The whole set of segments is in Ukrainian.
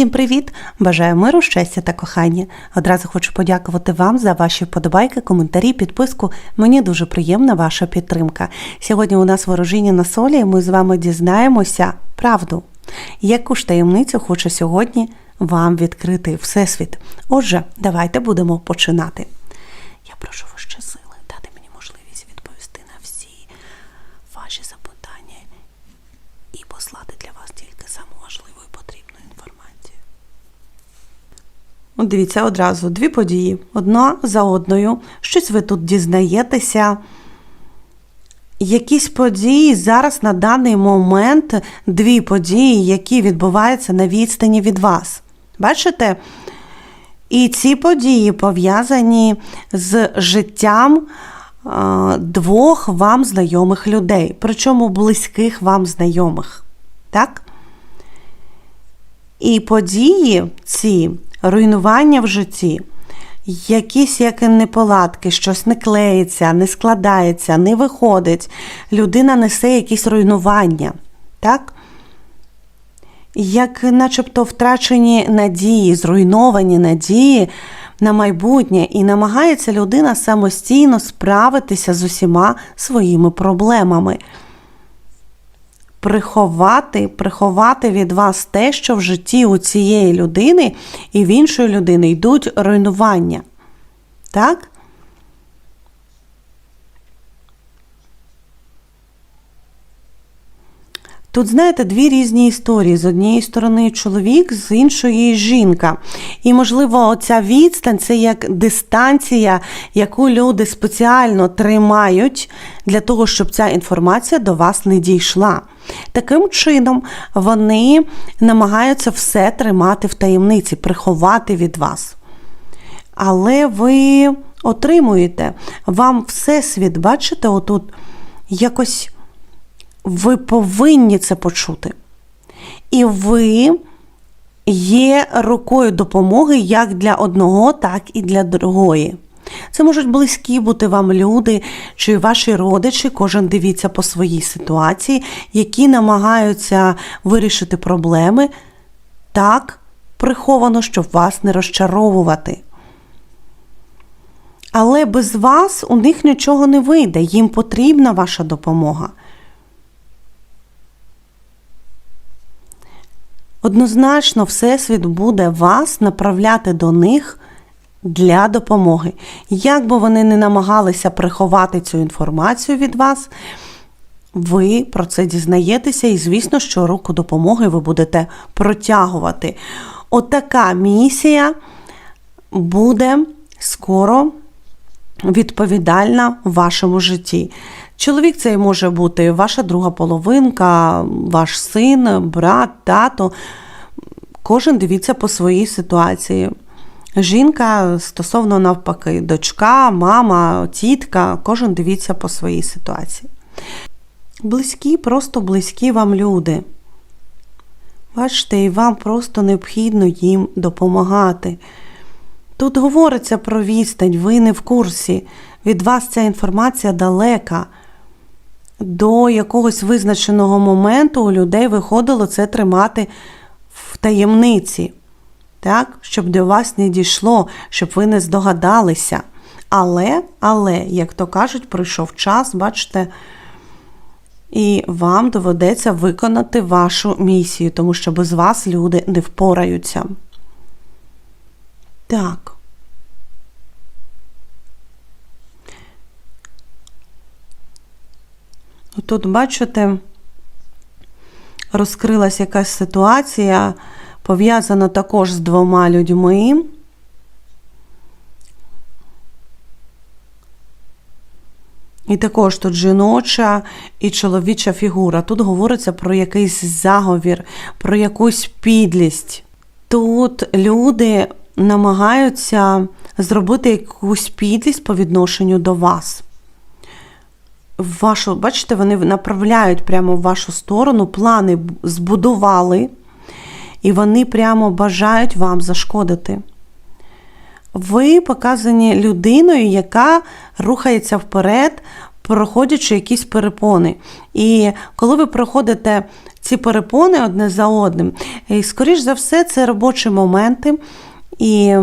Всім привіт! Бажаю миру, щастя та кохання. Одразу хочу подякувати вам за ваші вподобайки, коментарі, підписку. Мені дуже приємна ваша підтримка. Сьогодні у нас ворожіння на солі, і ми з вами дізнаємося правду. Яку ж таємницю хоче сьогодні вам відкрити Всесвіт? Отже, давайте будемо починати. Я прошу вище сили дати мені можливість відповісти на всі ваші запитання і послати для вас тільки саму важливу і потрібну інформацію. От дивіться одразу дві події. Одна за одною. Щось ви тут дізнаєтеся. Якісь події зараз на даний момент дві події, які відбуваються на відстані від вас. Бачите? І ці події пов'язані з життям двох вам знайомих людей, причому близьких вам знайомих. Так? І події ці руйнування в житті, якісь як неполадки, щось не клеїться, не складається, не виходить, людина несе якісь руйнування. Так? Як начебто втрачені надії, зруйновані надії на майбутнє, і намагається людина самостійно справитися з усіма своїми проблемами приховати, приховати від вас те, що в житті у цієї людини і в іншої людини йдуть руйнування. Так? Тут, знаєте, дві різні історії. З однієї сторони чоловік, з іншої жінка. І, можливо, ця відстань це як дистанція, яку люди спеціально тримають для того, щоб ця інформація до вас не дійшла. Таким чином, вони намагаються все тримати в таємниці, приховати від вас. Але ви отримуєте, вам всесвіт, бачите, отут якось ви повинні це почути. І ви є рукою допомоги як для одного, так і для другої. Це можуть близькі бути вам люди чи ваші родичі, кожен дивіться по своїй ситуації, які намагаються вирішити проблеми так приховано, щоб вас не розчаровувати. Але без вас у них нічого не вийде, їм потрібна ваша допомога. Однозначно, Всесвіт буде вас направляти до них для допомоги. Як би вони не намагалися приховати цю інформацію від вас, ви про це дізнаєтеся, і, звісно, що руку допомоги ви будете протягувати. Отака місія буде скоро відповідальна в вашому житті. Чоловік цей може бути ваша друга половинка, ваш син, брат, тато. Кожен дивіться по своїй ситуації. Жінка стосовно навпаки, дочка, мама, тітка, кожен дивіться по своїй ситуації. Близькі, просто близькі вам люди. Бачите, і вам просто необхідно їм допомагати. Тут говориться про відстань, ви не в курсі. Від вас ця інформація далека. До якогось визначеного моменту у людей виходило це тримати в таємниці, так? щоб до вас не дійшло, щоб ви не здогадалися. Але, але, як то кажуть, прийшов час, бачите, і вам доведеться виконати вашу місію, тому що без вас люди не впораються. Так. Тут, бачите, розкрилась якась ситуація, пов'язана також з двома людьми. І також тут жіноча і чоловіча фігура. Тут говориться про якийсь заговір, про якусь підлість. Тут люди намагаються зробити якусь підлість по відношенню до вас. Вашу, Бачите, вони направляють прямо в вашу сторону, плани збудували, і вони прямо бажають вам зашкодити. Ви показані людиною, яка рухається вперед, проходячи якісь перепони. І коли ви проходите ці перепони одне за одним. І, скоріш за все, це робочі моменти. І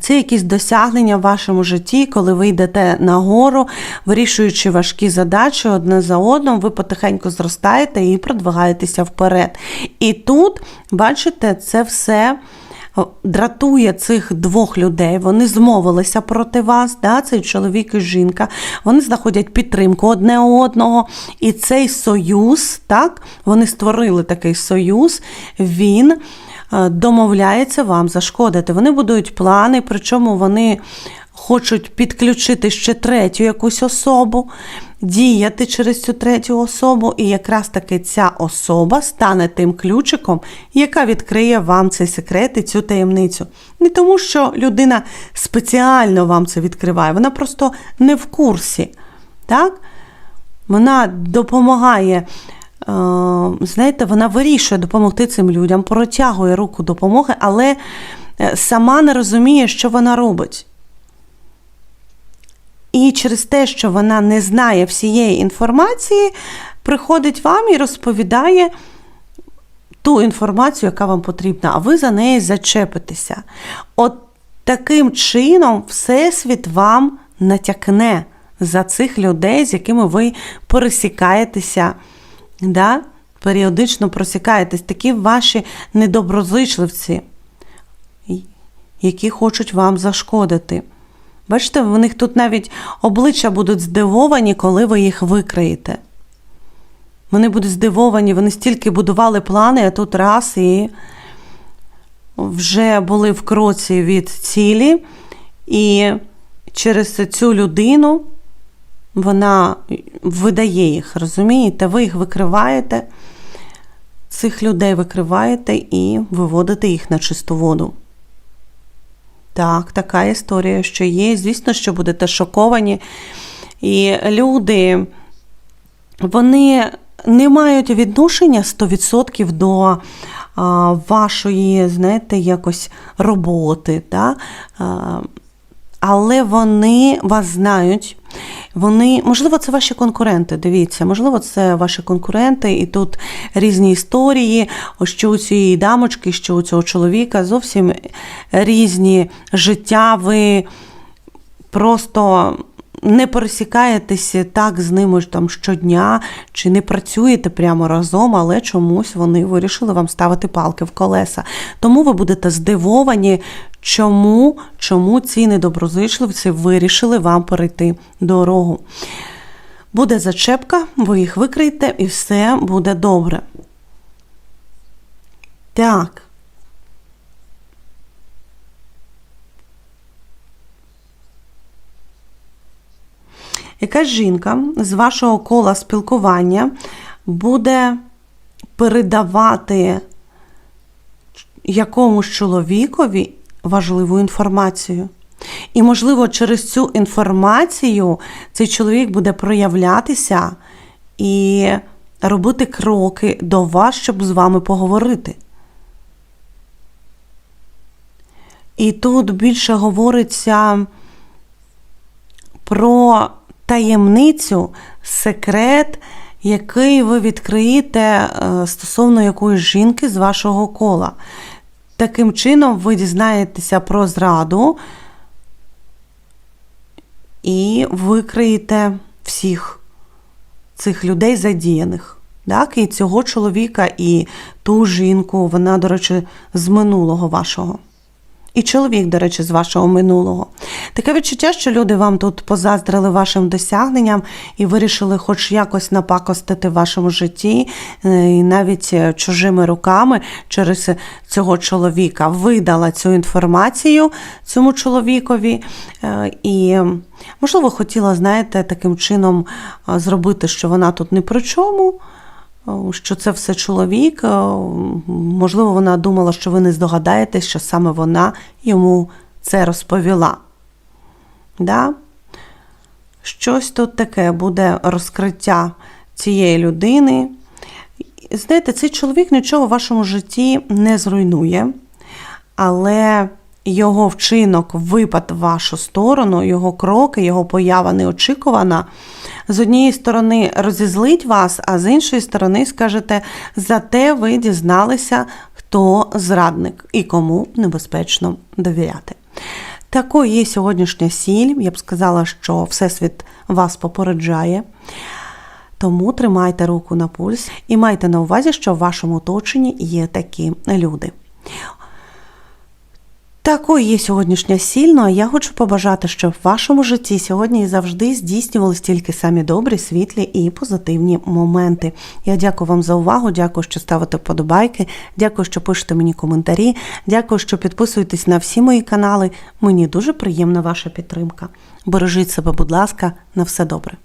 це якісь досягнення в вашому житті, коли ви йдете нагору, вирішуючи важкі задачі одне за одним, ви потихеньку зростаєте і продвигаєтеся вперед. І тут, бачите, це все дратує цих двох людей. Вони змовилися проти вас, да, цей чоловік і жінка. Вони знаходять підтримку одне одного. І цей союз, так, вони створили такий союз, він. Е, домовляється вам зашкодити. Вони будують плани, причому вони хочуть підключити ще третю якусь особу, діяти через цю третю особу, і якраз таки ця особа стане тим ключиком, яка відкриє вам цей секрет і цю таємницю. Не тому, що людина спеціально вам це відкриває, вона просто не в курсі. Так? Вона допомагає. Е, знаєте, вона вирішує допомогти цим людям, протягує руку допомоги, але е, сама не розуміє, що вона робить. І через те, що вона не знає всієї інформації, приходить вам і розповідає ту інформацію, яка вам потрібна, а ви за неї зачепитеся. От таким чином, Всесвіт вам натякне за цих людей, з якими ви пересікаєтеся да? періодично просікаєтесь, такі ваші недоброзичливці, які хочуть вам зашкодити. Бачите, в них тут навіть обличчя будуть здивовані, коли ви їх викриєте. Вони будуть здивовані, вони стільки будували плани, а тут раз і вже були в кроці від цілі, і через цю людину вона видає їх, розумієте? Ви їх викриваєте, цих людей викриваєте і виводите їх на чисту воду. Так, така історія, що є. Звісно, що будете шоковані. І люди, вони не мають відношення 100% до вашої, знаєте, якось роботи. Да? Але вони вас знають. Вони, можливо, це ваші конкуренти. Дивіться, можливо, це ваші конкуренти, і тут різні історії, що у цієї дамочки, що у цього чоловіка зовсім різні життя. Ви просто не пересікаєтеся так з ними ж там щодня, чи не працюєте прямо разом, але чомусь вони вирішили вам ставити палки в колеса. Тому ви будете здивовані, чому, чому ці недоброзичливці вирішили вам перейти дорогу. Буде зачепка, ви їх викриєте, і все буде добре. Так. Якась жінка з вашого кола спілкування буде передавати якомусь чоловікові важливу інформацію. І, можливо, через цю інформацію цей чоловік буде проявлятися і робити кроки до вас, щоб з вами поговорити. І тут більше говориться про таємницю, секрет, який ви відкриєте е, стосовно якоїсь жінки з вашого кола. Таким чином, ви дізнаєтеся про зраду і викриєте всіх цих людей задіяних. Так, І цього чоловіка, і ту жінку, вона, до речі, з минулого вашого. І чоловік, до речі, з вашого минулого. Таке відчуття, що люди вам тут позаздрили вашим досягненням і вирішили хоч якось напакостити в вашому житті, е, і навіть е, чужими руками через цього чоловіка видала цю інформацію цьому чоловікові. Е, і, можливо, хотіла, знаєте, таким чином зробити, що вона тут не при чому. Що це все чоловік. Можливо, вона думала, що ви не здогадаєтесь, що саме вона йому це розповіла. Да? Щось тут таке буде розкриття цієї людини. Знаєте, цей чоловік нічого в вашому житті не зруйнує, але його вчинок, випад в вашу сторону, його кроки, його поява неочікувана, з однієї сторони розізлить вас, а з іншої сторони скажете, зате ви дізналися, хто зрадник і кому небезпечно довіряти. Такою є сьогоднішня сіль. Я б сказала, що Всесвіт вас попереджає. Тому тримайте руку на пульс і майте на увазі, що в вашому оточенні є такі люди. Такою є сьогоднішня сіль, ну а я хочу побажати, щоб в вашому житті сьогодні і завжди здійснювалися тільки самі добрі, світлі і позитивні моменти. Я дякую вам за увагу, дякую, що ставите вподобайки, дякую, що пишете мені коментарі, дякую, що підписуєтесь на всі мої канали. Мені дуже приємна ваша підтримка. Бережіть себе, будь ласка, на все добре.